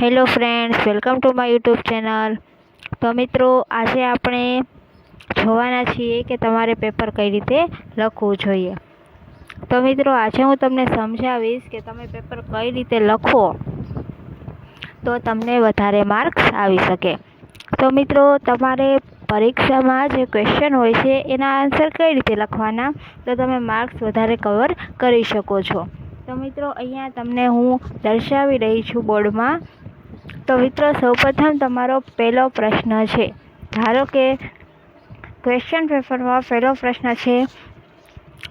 Hello friends welcome to my YouTube channel તો મિત્રો, આજે આપણે જોવાના છીએ કે તમારે પેપર કઈ રીતે લખવું જોઈએ. તો મિત્રો, આજે હું તમને સમજાવીશ કે તમે પેપર કઈ રીતે લખો તો તમને વધારે માર્ક્સ આવી શકે. તો મિત્રો, તમારે પરીક્ષામાં જે ક્વેશ્ચન હોય છે, એના આન્સર કઈ રીતે લખવાના? તો તમે માર્ક્સ વધારે કવર કરી શકો છો. તો મિત્રો, અહીંયા તમને હું દર્શાવી રહી છું બોર્ડમાં તો મિત્રો સૌપ્રથમ તમારો પહેલો પ્રશ્ન છે. ધારો કે ક્વેશ્ચન પેપરમાં પહેલો પ્રશ્ન છે,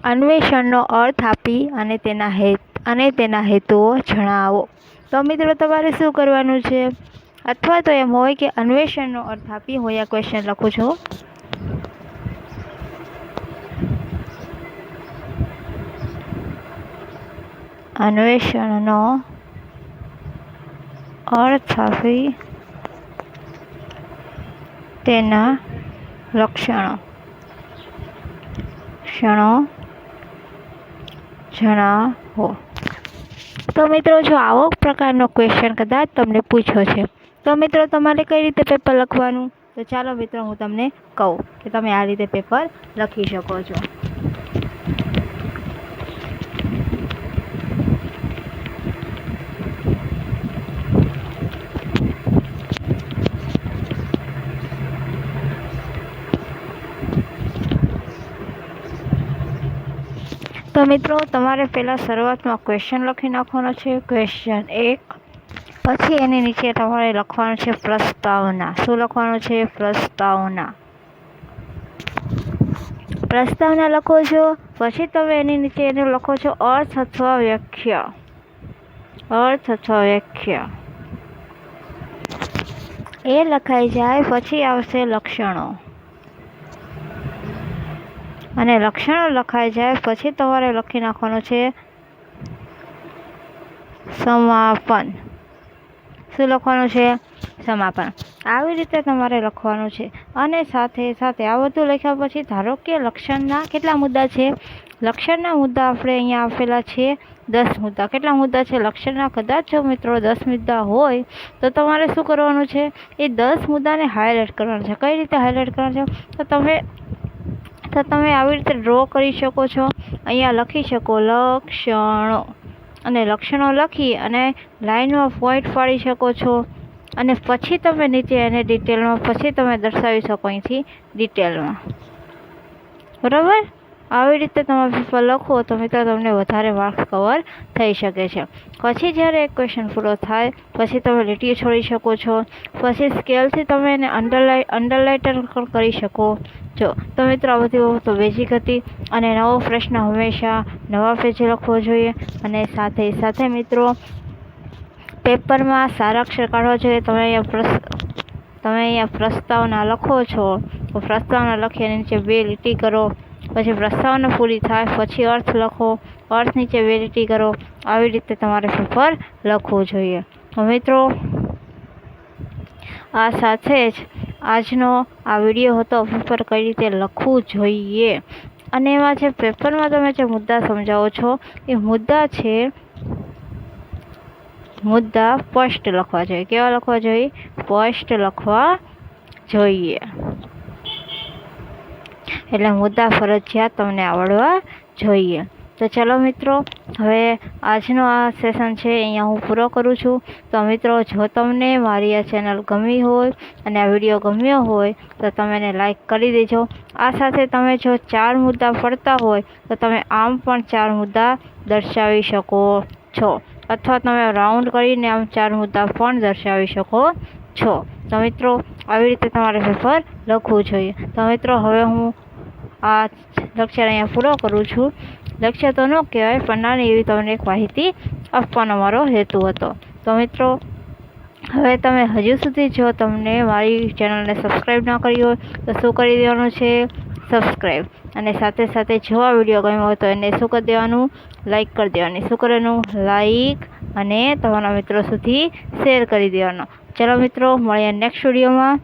અન્વેષણનો અર્થ આપી અને તેના હેત, અને તેના હેતુઓ જણાવો. તો મિત્રો, તમારે શું કરવાનું છે? અથવા તો એમ હોય કે અન્વેષણનો અર્થ આપી હું આ ક્વેશ્ચન લખું છું. અન્વેષણનો અર્થ આપી તેના લક્ષણો. ક્ષણો જણાવો. તો મિત્રો જો આવો પ્રકારનો ક્વેશ્ચન કદાચ તમને પૂછ્યો છે. તો મિત્રો તમારે કઈ રીતે પેપર લખવાનું? તો ચાલો મિત્રો હું તમને કહું કે તમે આ રીતે પેપર લખી શકો છો. તો મિત્રો, તમારે પહેલાં શરૂઆતમાં ક્વેશ્ચન લખી નાખવાનો છે. ક્વેશ્ચન એક, પછી એની નીચે તમારે લખવાનું છે પ્રસ્તાવના. શું લખવાનું છે? પ્રસ્તાવના. પ્રસ્તાવના લખો છો, પછી તમે એની નીચે એને લખો છો અર્થ અથવા વ્યાખ્યા. અર્થ અથવા વ્યાખ્યા. એ લખાઈ જાય, પછી આવશે લક્ષણો. અને લક્ષણો લખાઈ જાય પછી તમારે લખી નાખવાનું છે. સમાપન. શું લખવાનું છે? સમાપન. આવી રીતે તમારે લખવાનું છે. અને સાથે સાથે આ બધું લખ્યા પછી ધારો કે લક્ષણના કેટલા મુદ્દા છે? લક્ષણના મુદ્દા આપણે અહીંયા આપેલા છે દસ મુદ્દા. કેટલા મુદ્દા છે? લક્ષણના કદાચ જો મિત્રો દસ મુદ્દા હોય, તો તમારે શું કરવાનું છે? એ દસ મુદ્દાને હાઇલાઇટ કરવાનું છે. કઈ રીતે હાઇલાઇટ કરવાના છે? તો તમે તો તમે આવી રીતે ડ્રો કરી શકો છો. અહીંયા લખી શકો લક્ષણો. અને લક્ષણો લખી અને લાઈનમાં પોઈન્ટ પાડી શકો છો. અને પછી તમે નીચે એને ડિટેલમાં પછી તમે દર્શાવી શકો અહીંથી ડિટેલમાં બરાબર? આવી રીતે તમે પેપર લખો તો મિત્રો તમને વધારે માર્ક્સ કવર થઈ શકે છે. પછી જ્યારે એક ક્વેશ્ચન પૂરો થાય, પછી તમે લીટીઓ છોડી શકો છો. પછી સ્કેલથી તમે એને અંડરલાઈ અંડરલાઇટર પણ કરી શકો. છો તો મિત્રો, આ બધી બાબતો બેઝિક હતી અને નવો પ્રશ્ન હંમેશા નવા પેજે લખવો જોઈએ અને સાથે સાથે મિત્રો, પેપરમાં સારા અક્ષર કાઢવા જોઈએ. તમે અહીંયા તમે અહીંયા પ્રસ્તાવના લખો છો. તો પ્રસ્તાવના લખી અને નીચે બે લીટી કરો. પછી પ્રસ્તાવના પૂરી થાય, પછી અર્થ લખો, અર્થ નીચે વેલિટી કરો, આવી રીતે તમારે પેપર લખવું જોઈએ. મિત્રો, આ સાથે જ આજનો આ વીડિયો હતો. પેપર કઈ રીતે લખવું જોઈએ? અને એમાં જે પેપરમાં તમે જે મુદ્દા સમજાવો છો, એ મુદ્દા છે, મુદ્દા સ્પષ્ટ લખવા જોઈએ. કેવા લખવા જોઈએ? સ્પષ્ટ લખવા જોઈએ. એટલે મુદ્દા ફરજિયાત તમને આવડવા જોઈએ. તો ચાલો મિત્રો, હવે આજનો આ સેશન છે, અહીંયા હું પૂરો કરું છું. તો મિત્રો, જો તમને મારી આ ચેનલ ગમી હોય અને આ વીડિયો ગમ્યો હોય, તો તમે એને લાઈક કરી દેજો. આ સાથે તમે જો ચાર મુદ્દા પડતા હોય, તો તમે આમ પણ ચાર મુદ્દા દર્શાવી શકો છો. અથવા તમે રાઉન્ડ કરીને આમ ચાર મુદ્દા પણ દર્શાવી શકો છો. તો મિત્રો, આવી રીતે તમારે પેપર લખવું જોઈએ. તો મિત્રો, હવે હું આ લેક્ચર અહીંયા પૂરો કરું છું. લેક્ચર તો ન કહેવાય, પણ નાની એવી તમને એક માહિતી આપવાનો મારો હેતુ હતો. તો મિત્રો, હવે તમે હજુ સુધી જો તમને મારી ચેનલને સબસ્ક્રાઈબ ન કરી હોય, તો શું કરી દેવાનું છે? સબસ્ક્રાઈબ અને સાથે સાથે જો આ વીડિયો ગમ્યો હોય, તો એને શું કરી દેવાનું? લાઈક કરી દેવાની. શું કરવાનું? લાઈક અને તમારા મિત્રો સુધી શેર કરી દેવાનો. ચલો મિત્રો, મળીએ નેક્સ્ટ વિડીયોમાં.